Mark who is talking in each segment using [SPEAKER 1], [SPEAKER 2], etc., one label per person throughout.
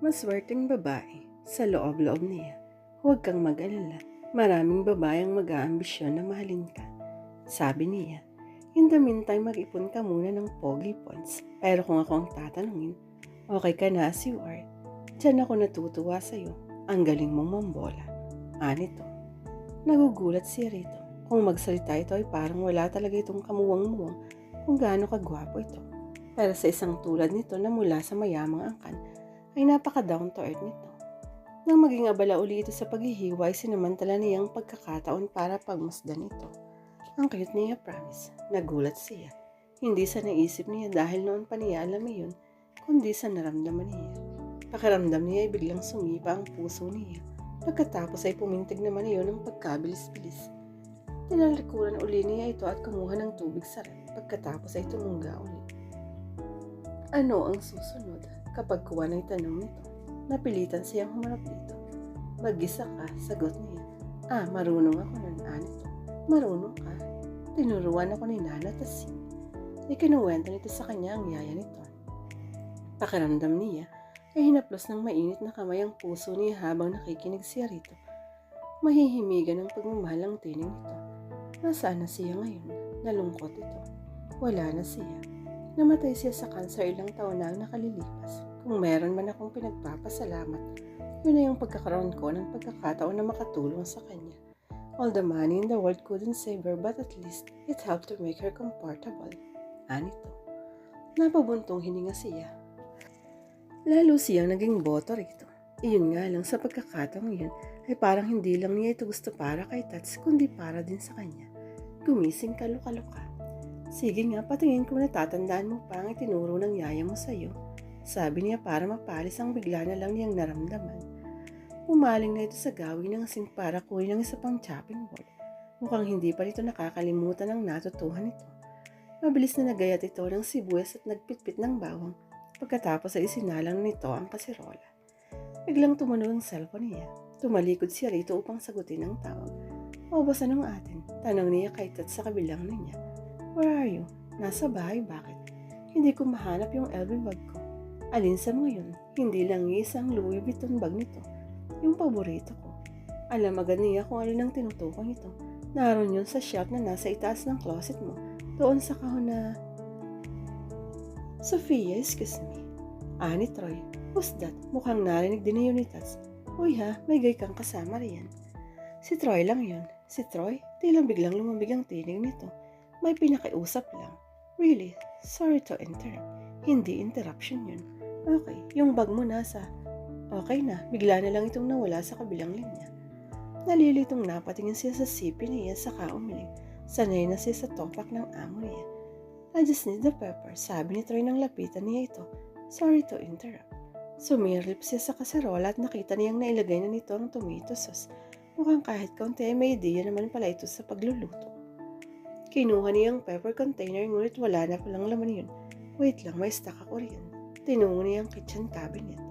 [SPEAKER 1] Maswerteng babae sa loob-loob niya. Huwag kang mag-alala. Maraming babae ang mag-aambisyon na mahalin ka. Sabi niya, in the meantime mag-ipon ka muna ng pogi points. Pero kung ako ang tatanungin, okay ka na you are. Diyan ako natutuwa sa'yo. Ang galing mong mambola. Anito. Nagugulat si Rito. Kung magsalita ito ay parang wala talaga itong kamuwang-muwang kung gaano kagwapo ito. Pero sa isang tulad nito na mula sa mayamang angkan, ay napaka-down to earth nito. Nang maging abala uli ito sa paghihiway, sinamantala niyang pagkakataon para pagmasdan ito. Ang cute niya, promise. Nagulat siya. Hindi sa naisip niya dahil noon pa niya alam yun, kundi sa naramdaman niya. Pakiramdam niya ay biglang sumipa ang puso niya. Pagkatapos ay pumintig naman iyon ng pagkabilis-bilis. Tinalikuran uli niya ito at kumuha ng tubig sa rep. Pagkatapos ay tumungga uli. Ano ang susunod? Kapag kuha ng tanong nito, napilitan siyang humarap dito. Mag-isa ka, sagot niya. Ah, marunong ako nun, anito. Marunong ka. Tinuruan ako ni Nana Tasing. Ikinuwento nito sa kanya ang yaya nito. Pakiramdam niya ay hinaplos ng mainit na kamay ang puso niya habang nakikinig siya rito. Mahihimigan ng pagmamahal ang tining nito. Nasaan na siya ngayon? Nalungkot ito. Wala na siya. Namatay siya sa cancer ilang taon na ang nakalilipas. Kung meron man akong pinagpapasalamat, yun na yung pagkakaroon ko ng pagkakataon na makatulong sa kanya. All the money in the world couldn't save her but at least it helped to make her comfortable. Anito. Napabuntong hininga siya. Lalo siyang naging boto rito. Iyon nga lang sa pagkakataong yun ay parang hindi lang niya ito gusto para kay Tats kundi para din sa kanya. Gumising ka luka-luka. Sige nga, patingin kung natatandaan mo pa ang itinuro ng yaya mo sa'yo. Sabi niya para mapalis ang bigla na lang niyang naramdaman. Umaling na ito sa gawin ng sink para kunin ng isa pang chopping board. Mukhang hindi pa nito nakakalimutan ang natutuhan nito. Mabilis na nagayat ito ng sibuyas at nagpitpit ng bawang. Pagkatapos ay isinalang nito ang kasirola. Biglang tumunog ang cellphone niya. Tumalikod siya rito upang sagutin ang tawag. O boss, anong atin? Tanong niya kay Tat sa kabilang niya. Where are you? Nasa bahay, bakit? Hindi ko mahanap yung LV bag ko. Alin sa mga yun? Hindi lang isang Louis Vuitton bag nito. Yung paborito ko. Alam agad niya kung alin ang tinutukoy nito. Naroon yun sa shelf na nasa itaas ng closet mo. Doon sa kahon na... Sophia, excuse me. Ah, ni Troy. Who's that? Mukhang narinig din ni Tats. Uy ha, may gay kang kasama riyan. Si Troy lang yun. Si Troy? Tilang biglang lumabig ang tinig nito. May pinakiusap lang. Really? Sorry to interrupt. Hindi interruption yun. Okay, yung bag mo nasa... Okay na, bigla na lang itong nawala sa kabilang linya. Nalilitong napatingin siya sa sipi niya saka umiling. Sanay na siya sa topak ng amo niya. I just need the pepper, sabi ni Troy nang lapitan niya ito. Sorry to interrupt. Sumirlip siya sa kaserola at nakita niyang nailagay na nito ang tomato sauce. Mukhang kahit kaunti ay may ideya naman pala ito sa pagluluto. Kinuha niya ang pepper container ngunit wala na palang laman yun. Wait lang, may stock ako riyan. Tinungo niya ang kitchen cabinet.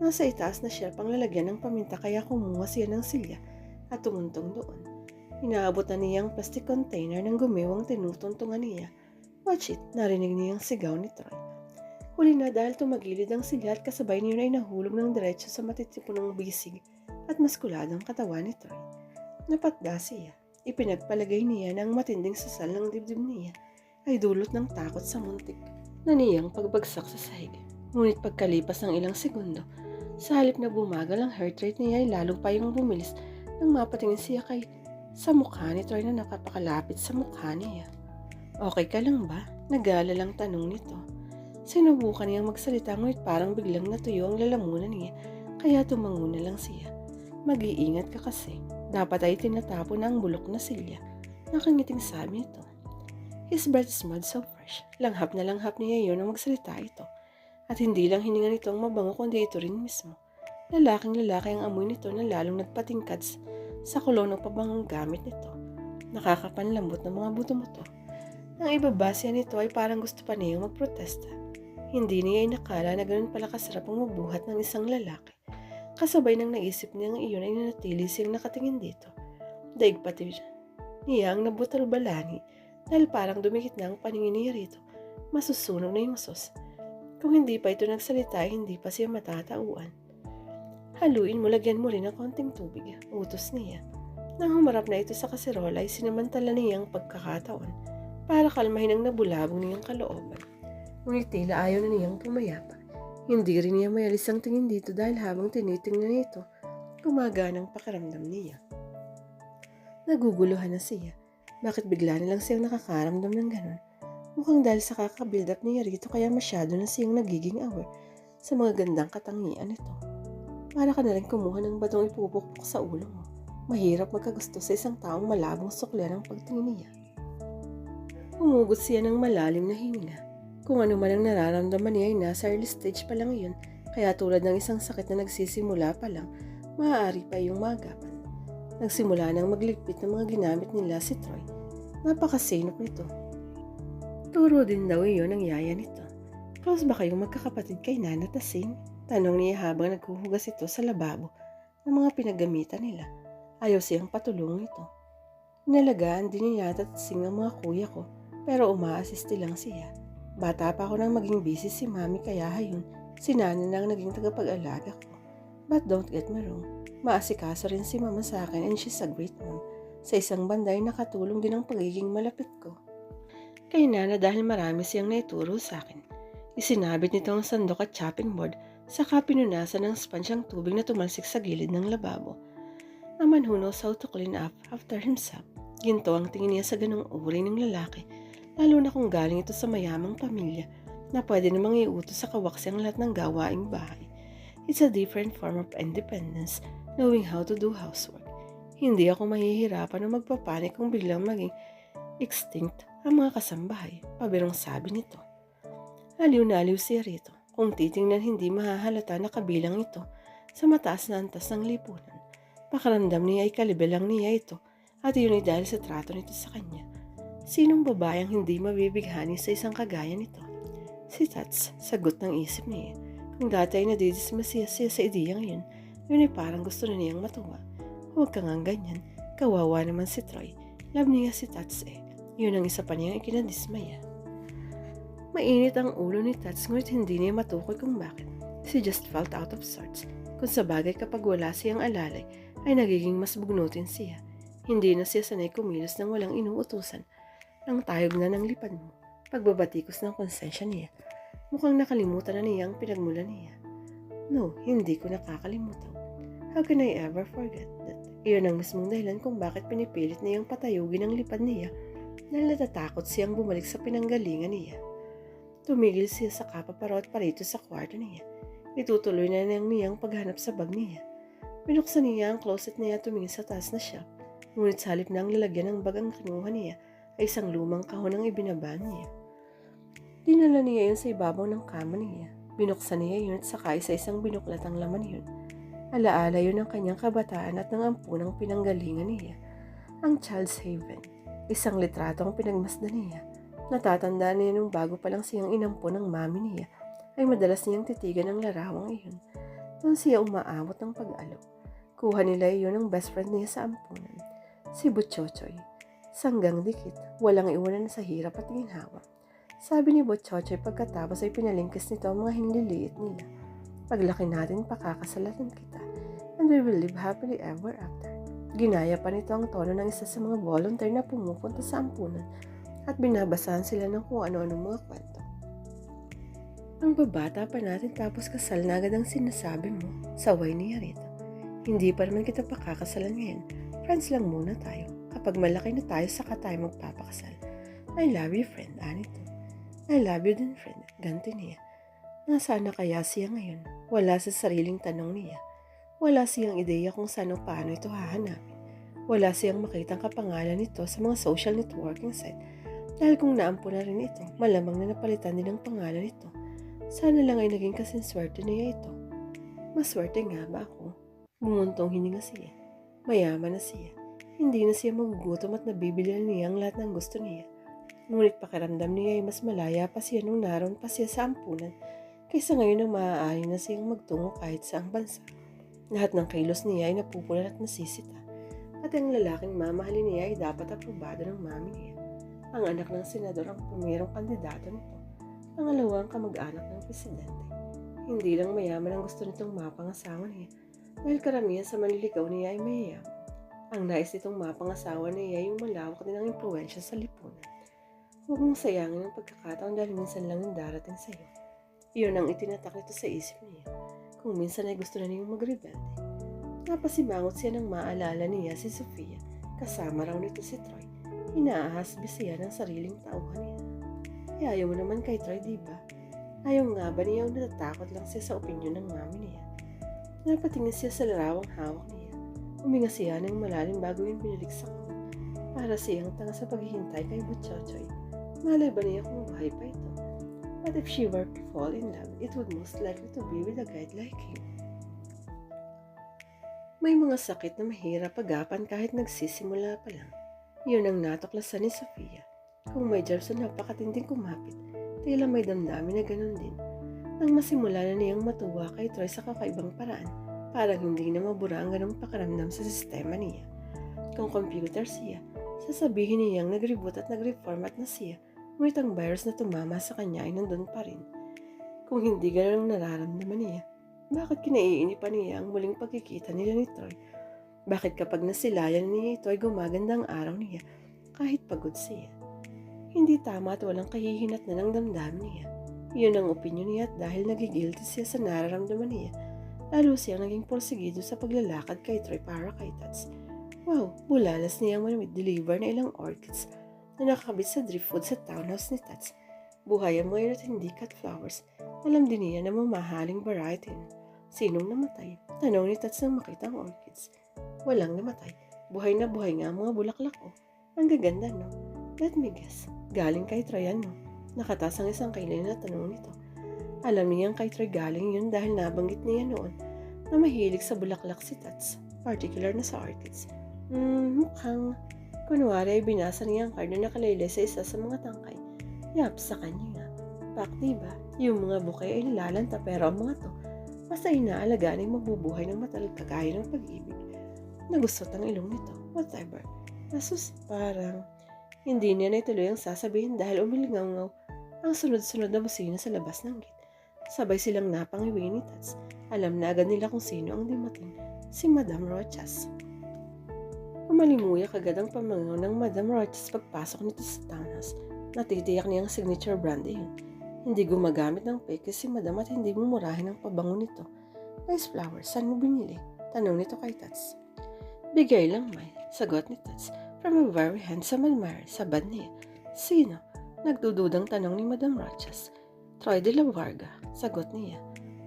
[SPEAKER 1] Nasa itaas na shelf ang lalagyan ng paminta kaya kumuha siya ng silya at tumuntong doon. Inaabot na niya ang plastic container ng gumiwang tinutuntungan niya. Watch it, narinig niya ang sigaw ni Troy. Huli na dahil tumagilid ang silya at kasabay niyo ay nahulog ng diretso sa matitipunong bisig at maskuladong katawan ni Troy. Napatda siya. Ipinagpalagay niya na matinding sasal ng dibdib niya ay dulot ng takot sa muntik na niyang pagbagsak sa sahig. Ngunit pagkalipas ng ilang segundo, sa halip na bumagal ang heart rate niya ay lalo pa yung bumilis nang mapatingin siya kay sa mukha ni Troy na nakapakalapit sa mukha niya. Okay ka lang ba? Nagala lang tanong nito. Sinubukan niyang magsalita ngunit parang biglang natuyo ang lalamunan niya kaya tumango na lang siya. Mag-iingat ka kasi. Dapat ay tinatapon na ang bulok na silya. Nakangiting sabi nito. His breath smelled so fresh. Langhap na langhap niya yun nang magsalita ito. At hindi lang hininga nito ang mabango kundi ito rin mismo. Lalaking lalaki ang amoy nito na lalong nagpatingkad sa kulong ng pabangong gamit nito. Nakakapanlambot ng mga buto-buto. Nang ibabasya nito ay parang gusto pa niyang magprotesta. Hindi niya inakala na ganun pala kasarap ang magbuhat ng isang lalaki. Kasabay nang naisip niyang iyon ay nanatili siyang nakatingin dito. Daig pati niya ang nabutal balani dahil parang dumikit na ang paningin niya rito. Masusunog na yung sos. Kung hindi pa ito nagsalita, hindi pa siya matatauan. Haluin mo, lagyan mo rin ng konting tubig. Utos niya. Nang humarap na ito sa kaserola ay sinamantala niyang pagkakataon para kalmahin ang nabulabong niyang kalooban. Ngunit tila ayaw na niyang pumayapa. Hindi rin niya mayalis ang tingin dito dahil habang tinitingnan nito, gumaganang pakiramdam niya. Naguguluhan na siya. Bakit bigla na lang siyang nakakaramdam ng ganun? Mukhang dahil sa kakabuild up niya rito kaya masyado na siyang nagiging aware sa mga gandang katangian nito. Para ka na rin kumuha ng batong ipupukpok sa ulo mo. Mahirap magkagusto sa isang taong malabong sukli ng pagtingin niya. Umugot siya ng malalim na hininga. Kung ano man ang nararamdaman niya ay nasa early stage pa lang yun, kaya tulad ng isang sakit na nagsisimula pa lang, maaari pa yung magapan. Nagsimula nang magligpit ng mga ginamit nila si Troy. Napakasinop nito. Turo din daw iyon ang yaya nito. Close ba kayong magkakapatid kay Nana Tasing? Tanong niya habang naghuhugas ito sa lababo ng mga pinagamitan nila. Ayaw siyang patulong ito. Nalagaan din niya Tasing ang mga kuya ko pero umaasisti lang siya. Bata pa ako nang maging busy si mami kaya hayun, si Nana nang naging tagapag-alaga ko. But don't get me wrong, maasikaso rin si mama sa akin and she's a great mom. Sa isang banday nakatulong din ang pagiging malapit ko. Kay Nana dahil marami siyang naituro sa akin. Isinabit nito ang sandok at chopping board, saka pinunasan ng sponge ang tubig na tumalsik sa gilid ng lababo. Naman who knows how to clean up after himself. Ginto ang tingin niya sa ganong uri ng lalaki, lalo na kung galing ito sa mayamang pamilya na pwede namang iutos sa kawaksi ang lahat ng gawaing bahay. It's a different form of independence, knowing how to do housework. Hindi ako mahihirapan o magpapanik kung biglang maging extinct ang mga kasambahay, pabirong sabi nito. Aliw na aliw siya rito. Kung titingnan hindi mahahalata na kabilang ito sa mataas na antas ng lipunan. Pakaramdam niya ay kalibelang niya ito at iyon ay dahil sa trato nito sa kanya. Sinong babayang hindi mabibighani sa isang kagaya nito? Si Tats, sagot ng isip niya. Kung dati ay nadidismiss siya, sa ideyang yun, yun ay parang gusto na niyang matuwa. Huwag ka nga ganyan, kawawa naman si Troy. Love niya si Tats eh. Yun ang isa pa niyang ikinadismaya. Mainit ang ulo ni Tats ngunit hindi niya matukoy kung bakit. She just felt out of sorts. Kung sa bagay kapag wala siyang alalay, ay nagiging mas bugnutin siya. Hindi na siya sanay kumilos nang walang inuutusan. Nang tayog na ng lipad mo, pagbabatikos ng konsensya niya, mukhang nakalimutan na niya ang pinagmulan niya. No, hindi ko nakakalimutan. How can I ever forget that? Iyon ang mismong dahilan kung bakit pinipilit niyang patayugin ang lipad niya dahil natatakot siyang bumalik sa pinanggalingan niya. Tumigil siya sa kapaparot parito sa kwarto niya. Itutuloy na niyang niyang paghanap sa bag niya. Binuksan niya ang closet niya tumingin sa taas na shelf. Ngunit sa halip na ang lalagyan ng bag ang kinuha niya ay isang lumang kahon ang ibinaba niya. Dinala niya yun sa ibabaw ng kama niya. Binuksan niya yun at sakay sa isang binuklat ang laman yun. Alaala yun ng kanyang kabataan at ng ampunang pinanggalingan niya. Ang Child's Haven. Isang litrato ang pinagmasdan niya. Natatandaan niya nung bago pa lang siyang inampo ng mami niya ay madalas niyang titigan ang larawang iyon. Doon siya umaabot ng pag-alo. Kuha nila iyon ng best friend niya sa ampunan. Si Butchochoy. Sanggang dikit, walang iwanan sa hirap at ginhawa. Sabi ni Butchochoy pagkatapos ay pinalingkis nito ang mga hinliliit nila. Paglaki natin, pakakasalatan kita. And we will live happily ever after. Ginaya pa nito ang tono ng isa sa mga volunteer na pumupunta sa ampunan at binabasahan sila ng kung ano-ano mga kwento. Ang babata pa natin tapos kasal na agad ang sinasabi mo. Saway niya rito. Hindi pa naman kita pakakasalan ngayon. Friends lang muna tayo. Kapag malaki na tayo, saka tayo magpapakasal. I love you, friend. Anito. I love you din, friend. Ganti niya. Nasaan na kaya siya ngayon? Wala sa sariling tanong niya. Wala siyang ideya kung saan o paano ito hahanapin. Wala siyang makitang kapangalan nito sa mga social networking site. Dahil kung naampo na rin ito, malamang na napalitan din ang pangalan nito. Sana lang ay naging kasinswerte niya ito. Maswerte nga ba ako? Bumuntong hininga siya. Mayaman na siya. Hindi na siya magugutom at nabibili niya ang lahat ng gusto niya. Ngunit pakiramdam niya ay mas malaya pa siya nung naroon pa siya sa ampunan kaysa ngayon ang maaari na siyang magtungo kahit saang bansa. Lahat ng kilos niya ay napupulan at nasisita. At ang lalaking mamahalin niya ay dapat aprobado ng mami niya. Ang anak ng senador ang pumirong kandidato nito. Pangalawang kamag-anak ng presidente. Hindi lang mayaman ang gusto nitong mapangasawa niya. dahil karamihan sa manliligaw niya ay mayayaman. Ang nais nitong mapangasawa niya yung malawak din ang impluensya sa lipunan. Huwag mong sayangin ang pagkakataon dahil minsan lang yung darating sa iyo. Iyon ang itinatak nito sa isip niya. Kung minsan ay gusto na niyong magrebelde. Napasimangot siya nang maalala niya si Sofia. Kasama raw nito si Troy. Inaahasbi siya ng sariling tauhan niya. Eh, ayaw mo naman kay Troy, di ba? Ayaw nga ba niya natatakot lang siya sa opinyon ng mami niya? Napatingin siya sa larawang hawak niya. Huminga siya ng malalim bago yung binalik sa ko. Para siyang tanga sa paghihintay kay Butchochoy. Malay ba niya kung buhay pa ito? But if she were to fall in love, it would most likely to be with a guy like him. May mga sakit na mahirap agapan kahit nagsisimula pa lang. Yun ang natuklasan ni Sofia. Kung may germs na napakatinding kumapit, tila may damdamin na ganun din. Nang masimula na niyang matuwa kay Troy sa kakaibang paraan, parang hindi na mabura ang ganong pakaramdam sa sistema niya. Kung computer siya, sasabihin niyang nag-reboot at nag-reformat na siya, ngunit ang virus na tumama sa kanya ay nandun pa rin. Kung hindi ganun nararamdaman niya, bakit kinaiinipan niya ang muling pagkikita nila ni Troy? Bakit kapag nasilayan niya ito ay gumaganda ang araw niya kahit pagod siya? Hindi tama at walang kahihinat na ng damdamin niya. Iyon ang opinion niya at dahil nagigilty siya sa nararamdaman niya, lalo siyang naging porsigido sa paglalakad kay Troy para kay Tats. Wow, bulalas niyang deliver na ilang orchids na nakakabit sa driftwood sa townhouse ni Tats. Buhay ang mga hindi cut flowers. Alam din niya na mamahaling variety. Sinong namatay? Tanong ni Tats nang makita ang orchids. Walang namatay. Buhay na buhay nga ang mga bulaklak ko. Ang gaganda, no? Let me guess. Galing kay Troy yan, no? Nakatas ang isang kailin na tanong nito. Alam niyang kay Troy galing yun dahil nabanggit niya noon na mahilig sa bulaklak si Tats, particular na sa orchids. Hmm, mukhang kunwari ay binasa niya ang card na nakalaylay sa isa sa mga tangkay. Yap, sa kanya nga. Pak, diba? Yung mga bukay ay nilalanta pero ang mga to, basta inaalagaan ay mabubuhay ng matagal kagaya ng pag-ibig. Nagustot ang ilong nito, whatever. Asus, parang hindi niya na ituloy ang sasabihin dahil umilingaw ang sunod-sunod na busina sa labas ng gate. Sabay silang napangiwi ni Tats. Alam na agad nila kung sino ang dimating, si Madame Rochas. Umalimuyak agad ang pamangaw ng Madame Rochas pagpasok nito sa townhouse. Natitiyak niyang signature brand yun. Hindi gumagamit ng fake si Madame at hindi mumurahin ang pabango nito. Nice flowers, saan mo binili? Tanong nito kay Tats. Bigay lang, May. Sagot ni Tats. From a very handsome admirer, sabad niya. Sino? Nagdududang tanong ni Madame Rochas. Troy de la Varga, sagot niya.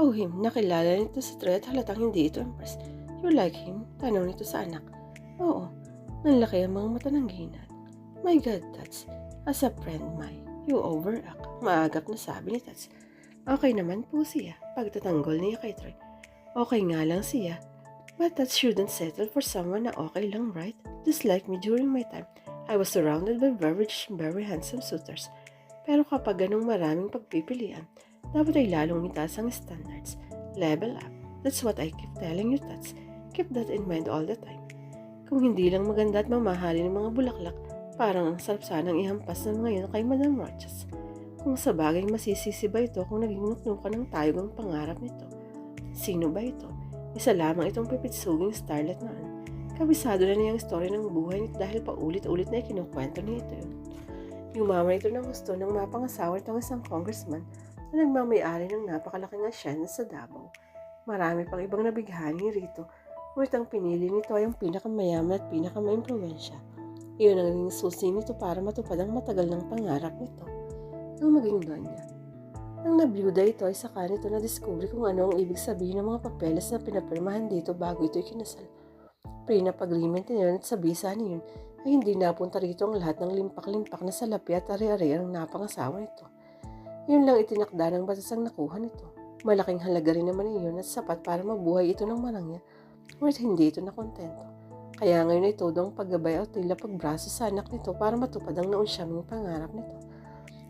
[SPEAKER 1] Oh him, nakilala nito si at halatang hindi ito impressed. You like him? Tanong nito sa anak. Oo, nanlaki ang mga mata ng ginat. My God, Tats. As a friend, May, you overact. Maagap na sabi ni Tats. Okay naman po siya, pagtatanggol niya kay Troy. Okay nga lang siya, but that shouldn't settle for someone na okay lang, right? Just like me during my time, I was surrounded by very very handsome suitors. Pero kapag ganong maraming pagpipilian, dapat ay lalong itaas ang standards. Level up. That's what I keep telling you, Tats. Keep that in mind all the time. Kung hindi lang maganda at mamahalin ng mga bulaklak, parang ang sarap sanang ihampas ng ngayon kay Madam Rochas. Kung sa bagay masisisi ba ito kung naging nuknukan ng tayog ang pangarap nito? Sino ba ito? Isa lamang itong pipitsuging starlet noon. Kabisado na niya ang story ng buhay nito dahil paulit-ulit na ikinukwento niya ito yun. Yumaman ito ng gusto ng mapangasawa nitong isang congressman na nagmamayari ng napakalaking asyan sa Davao. Marami pang ibang nabighani rito, ngunit ang pinili nito ay ang pinakamayaman at pinakamaimpluensya. Iyon ang naging susi nito para matupad ang matagal ng pangarap nito. Ang maging donya. Nang nabiyuda ito ay saka nito na-discover kung ano ang ibig sabihin ng mga papeles na pinapirmahan dito bago ito ikinasal. Pre-nap agreement niya at sa visa niyon ay hindi napunta rito ang lahat ng limpak-limpak na salapi at ari-ari ang napangasawa nito. Yun lang itinakda ng batas ang nakuha nito. Malaking halaga rin naman iyon at sapat para mabuhay ito ng marangya, ngunit hindi ito nakontento. Kaya ngayon ay todo ang paggabay o tila pagbraso sa anak nito para matupad ang naunsyaming pangarap nito.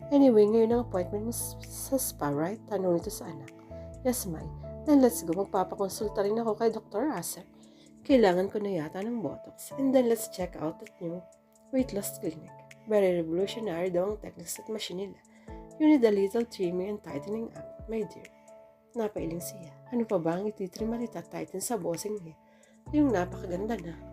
[SPEAKER 1] Anyway, ngayon ang appointment mo sa spa, right? Tanong nito sa anak. Yes, Mai. Then let's go. Magpapakonsulta rin ako kay Dr. Aser. Kailangan ko na yata ng Botox. And then let's check out that new weight loss clinic. Very revolutionary daw ang techniques at machine nila. You need a little trimming and tightening up, my dear. Napailing siya. Ano pa ba ang ititrimalit at titan sa bossing niya? Yung napakaganda na.